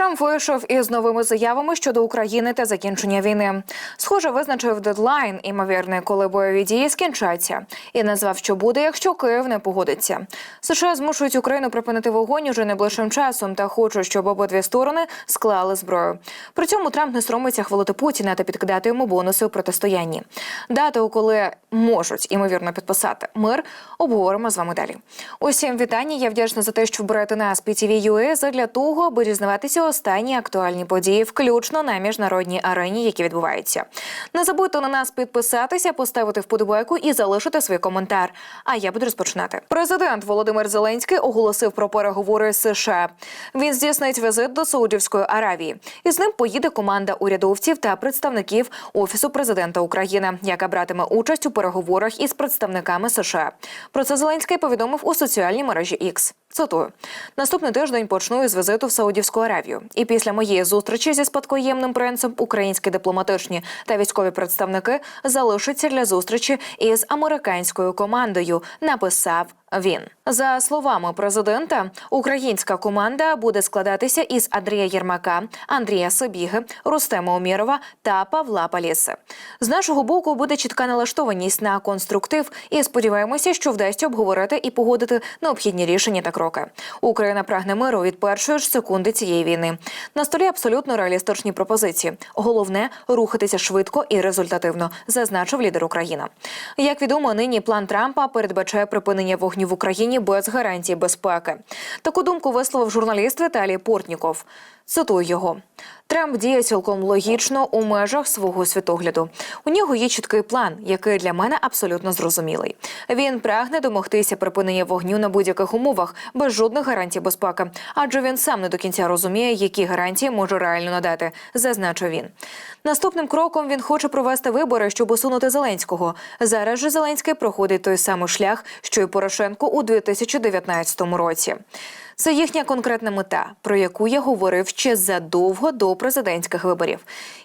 Трамп вийшов із новими заявами щодо України та закінчення війни. Схоже, визначив дедлайн, імовірний, коли бойові дії скінчаться, і назвав, що буде, якщо Київ не погодиться. США змушують Україну припинити вогонь уже найближчим часом та хочуть, щоб обидві сторони склали зброю. При цьому Трамп не соромиться хвалити Путіна та підкидати йому бонуси у протистоянні. Дату, коли можуть імовірно підписати мир, обговоримо з вами далі. Усім вітання. Я вдячна за те, що берете нас PTV.ua задля того, аби дізнаватися останні актуальні події, включно на міжнародній арені, які відбуваються. Не забудьте на нас підписатися, поставити вподобайку і залишити свій коментар. А я буду розпочинати. Президент Володимир Зеленський оголосив про переговори з США. Він здійснить візит до Саудівської Аравії. Із ним поїде команда урядовців та представників офісу президента України, яка братиме участь у переговорах із представниками США. Про це Зеленський повідомив у соціальній мережі X. Цитую наступний тиждень почну із візиту в Саудівську Аравію. І після моєї зустрічі зі спадкоємним принцем українські дипломатичні та військові представники залишаться для зустрічі із американською командою. Написав він за словами президента, українська команда буде складатися із Андрія Єрмака, Андрія Сибіги, Рустема Умірова та Павла Паліси. З нашого боку буде чітка налаштованість на конструктив, і сподіваємося, що вдасться обговорити і погодити необхідні рішення та кроки. Україна прагне миру від першої ж секунди цієї війни. На столі абсолютно реалістичні пропозиції. Головне рухатися швидко і результативно, зазначив лідер України. Як відомо, нині план Трампа передбачає припинення вогню в Україні без гарантій безпеки. Таку думку висловив журналіст Віталій Портніков. Цитую його. Трамп діє цілком логічно у межах свого світогляду. У нього є чіткий план, який для мене абсолютно зрозумілий. Він прагне домогтися припинення вогню на будь-яких умовах без жодних гарантій безпеки, адже він сам не до кінця розуміє, які гарантії може реально надати, зазначив він. Наступним кроком він хоче провести вибори, щоб усунути Зеленського. Зараз же Зеленський проходить той самий шлях, що й Порошенко у 2019 році. Це їхня конкретна мета, про яку я говорив ще задовго до президентських виборів.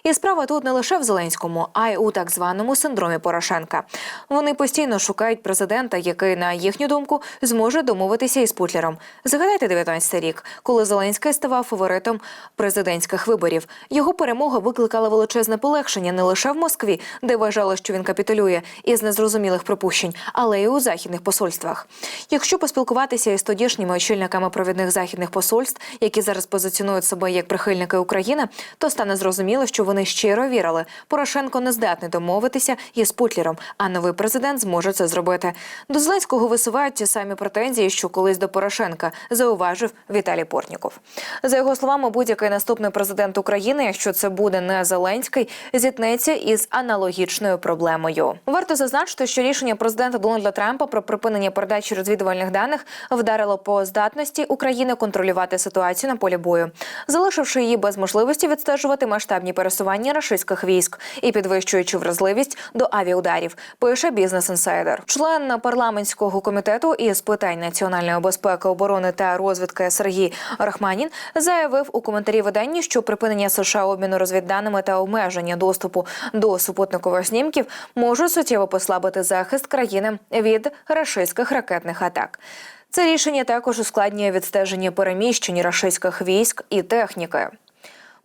І справа тут не лише в Зеленському, а й у так званому синдромі Порошенка. Вони постійно шукають президента, який, на їхню думку, зможе домовитися із Путлером. Згадайте 19 рік, коли Зеленський ставав фаворитом президентських виборів. Його перемога викликала величезне полегшення не лише в Москві, де вважали, що він капітулює із незрозумілих припущень, але й у західних посольствах. Якщо поспілкуватися із тодішніми очільниками провідних західних посольств, які зараз позиціонують себе як прихильники України, то стане зрозуміло, що вони щиро вірили. Порошенко не здатний домовитися із Путлером, а новий президент зможе це зробити. До Зеленського висувають ті самі претензії, що колись до Порошенка зауважив Віталій Портніков. За його словами, будь-який наступний президент України, якщо це буде не Зеленський, зіткнеться із аналогічною проблемою. Варто зазначити, що рішення президента Дональда Трампа про припинення передачі розвідувальних даних вдарило по здатності України контролювати ситуацію на полі бою, залишивши її без можливості відстежувати масштабні пересування рашистських військ і підвищуючи вразливість до авіаударів. Пише бізнес інсайдер, член парламентського комітету із питань національної безпеки, оборони та розвідки Сергій Рахманін заявив у коментарі виданні, що припинення США обміну розвідданими та обмеження доступу до супутникових знімків можуть суттєво послабити захист країни від рашистських ракетних атак. Це рішення також ускладнює відстеження переміщень рашистських військ і техніки.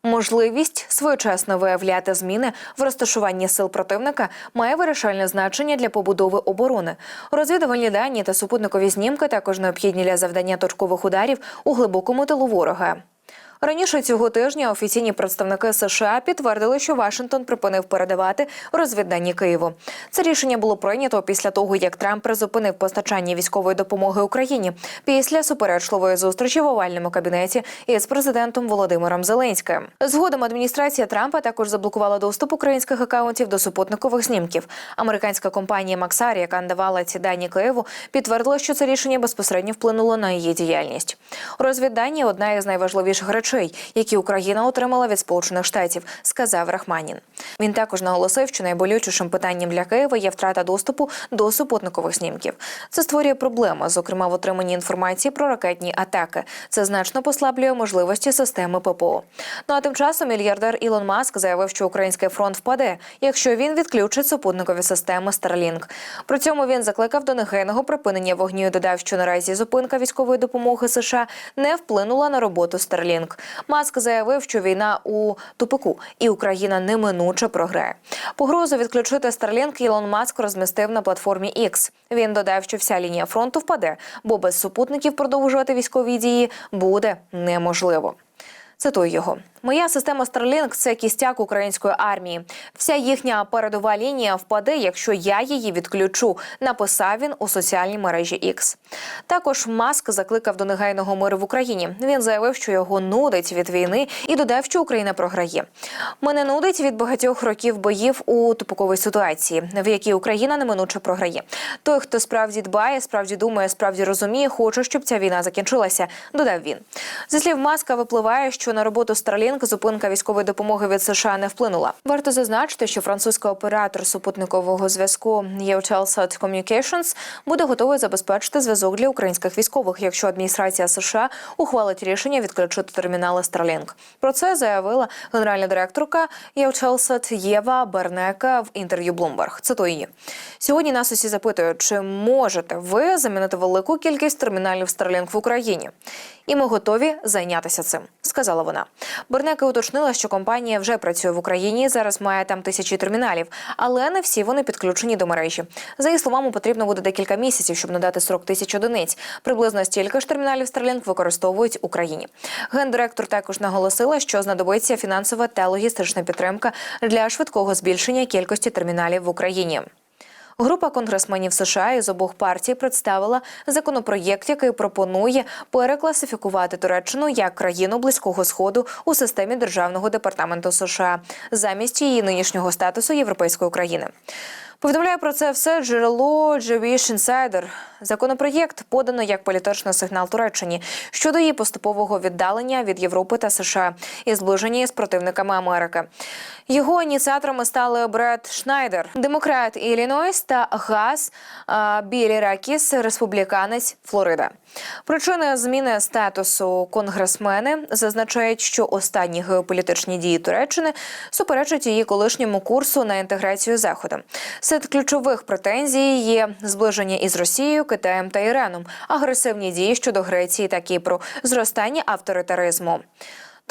Можливість своєчасно виявляти зміни в розташуванні сил противника має вирішальне значення для побудови оборони. Розвідувальні дані та супутникові знімки також необхідні для завдання точкових ударів у глибокому тилу ворога. Раніше цього тижня офіційні представники США підтвердили, що Вашингтон припинив передавати розвіддані Києву. Це рішення було прийнято після того, як Трамп призупинив постачання військової допомоги Україні після суперечливої зустрічі в овальному кабінеті із президентом Володимиром Зеленським. Згодом адміністрація Трампа також заблокувала доступ українських акаунтів до супутникових знімків. Американська компанія Максарі, яка надавала ці дані Києву, підтвердила, що це рішення безпосередньо вплинуло на її діяльність. Розвіддані одна із найважливіших речей, які Україна отримала від Сполучених Штатів, сказав Рахманін. Він також наголосив, що найболючішим питанням для Києва є втрата доступу до супутникових знімків. Це створює проблеми, зокрема в отриманні інформації про ракетні атаки. Це значно послаблює можливості системи ППО. Ну а тим часом мільярдер Ілон Маск заявив, що український фронт впаде, якщо він відключить супутникові системи Starlink. При цьому він закликав до негайного припинення вогню. і Додав, що наразі зупинка військової допомоги США не вплинула на роботу Starlink. Маск заявив, що війна у тупику, і Україна неминуче програє. Погрозу відключити Starlink Ілон Маск розмістив на платформі X. Він додав, що вся лінія фронту впаде, бо без супутників продовжувати військові дії буде неможливо. Цитую його: моя система Starlink – це кістяк української армії. Вся їхня передова лінія впаде, якщо я її відключу. Написав він у соціальній мережі X. Також Маск закликав до негайного миру в Україні. Він заявив, що його нудить від війни, і додав, що Україна програє. Мене нудить від багатьох років боїв у тупиковій ситуації, в якій Україна неминуче програє. Той, хто справді дбає, справді думає, справді розуміє, хоче, щоб ця війна закінчилася. Додав він. Зі слів Маска випливає, що на роботу Starlink зупинка військової допомоги від США не вплинула. Варто зазначити, що французький оператор супутникового зв'язку Eutelsat Communications буде готовий забезпечити зв'язок для українських військових, якщо адміністрація США ухвалить рішення відключити термінали Starlink. Про це заявила генеральна директорка Eutelsat Єва Бернека в інтерв'ю Bloomberg. Цитую її. Сьогодні нас усі запитують, чи можете ви замінити велику кількість терміналів Starlink в Україні? І ми готові зайнятися цим, сказала вона. Бернека уточнила, що компанія вже працює в Україні. Зараз має там тисячі терміналів, але не всі вони підключені до мережі. За її словами, потрібно буде декілька місяців, щоб надати 40 тисяч одиниць. Приблизно стільки ж терміналів Starlink використовують Україні. Гендиректор також наголосила, що знадобиться фінансова та логістична підтримка для швидкого збільшення кількості терміналів в Україні. Група конгресменів США із обох партій представила законопроєкт, який пропонує перекласифікувати Туреччину як країну близького сходу у системі державного департаменту США замість її нинішнього статусу європейської країни. Повідомляє про це все джерело Jewish Insider. Законопроєкт подано як політичний сигнал Туреччині щодо її поступового віддалення від Європи та США і зближення з противниками Америки. Його ініціаторами стали Бред Шнайдер, демократ Іллінойс та Газ Білі Ракіс, республіканець Флорида. Причини зміни статусу конгресмени зазначають, що останні геополітичні дії Туреччини суперечать її колишньому курсу на інтеграцію Заходом. Серед ключових претензій є зближення із Росією, Китаєм та Іраном, агресивні дії щодо Греції та Кіпру, зростання авторитаризму.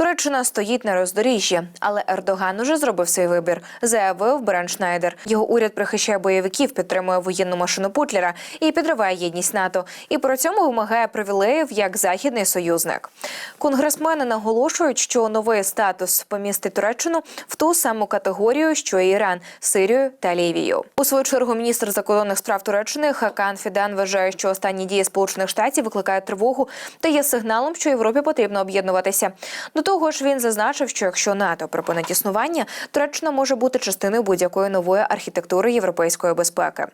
Туреччина стоїть на роздоріжжі, але Ердоган уже зробив свій вибір, заявив Брен Шнайдер. Його уряд прихищає бойовиків, підтримує воєнну машину Путлера і підриває єдність НАТО. І при цьому вимагає привілеїв як західний союзник. Конгресмени наголошують, що новий статус помістить Туреччину в ту саму категорію, що і Іран, Сирію та Лівію. У свою чергу міністр закордонних справ Туреччини Хакан Фідан вважає, що останні дії Сполучених Штатів викликають тривогу та є сигналом, що Європі потрібно об'єднуватися. До того ж, він зазначив, що якщо НАТО припинить існування, Туреччина може бути частиною будь-якої нової архітектури європейської безпеки.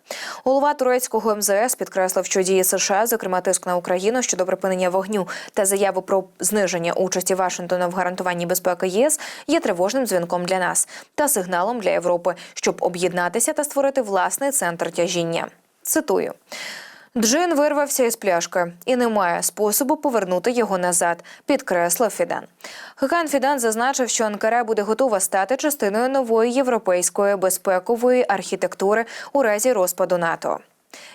Голова турецького МЗС підкреслив, що дії США, зокрема тиск на Україну щодо припинення вогню та заяви про зниження участі Вашингтона в гарантуванні безпеки ЄС, є тривожним дзвінком для нас та сигналом для Європи, щоб об'єднатися та створити власний центр тяжіння. Цитую. Джин вирвався із пляшки і немає способу повернути його назад, підкреслив Фідан. Хакан Фідан зазначив, що Анкара буде готова стати частиною нової європейської безпекової архітектури у разі розпаду НАТО.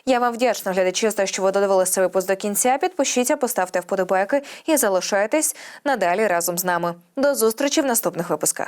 Я вам вдячна, глядачі, за що ви додивилися цей випуск до кінця. Підпишіться, поставте вподобайки і залишайтесь надалі разом з нами. До зустрічі в наступних випусках.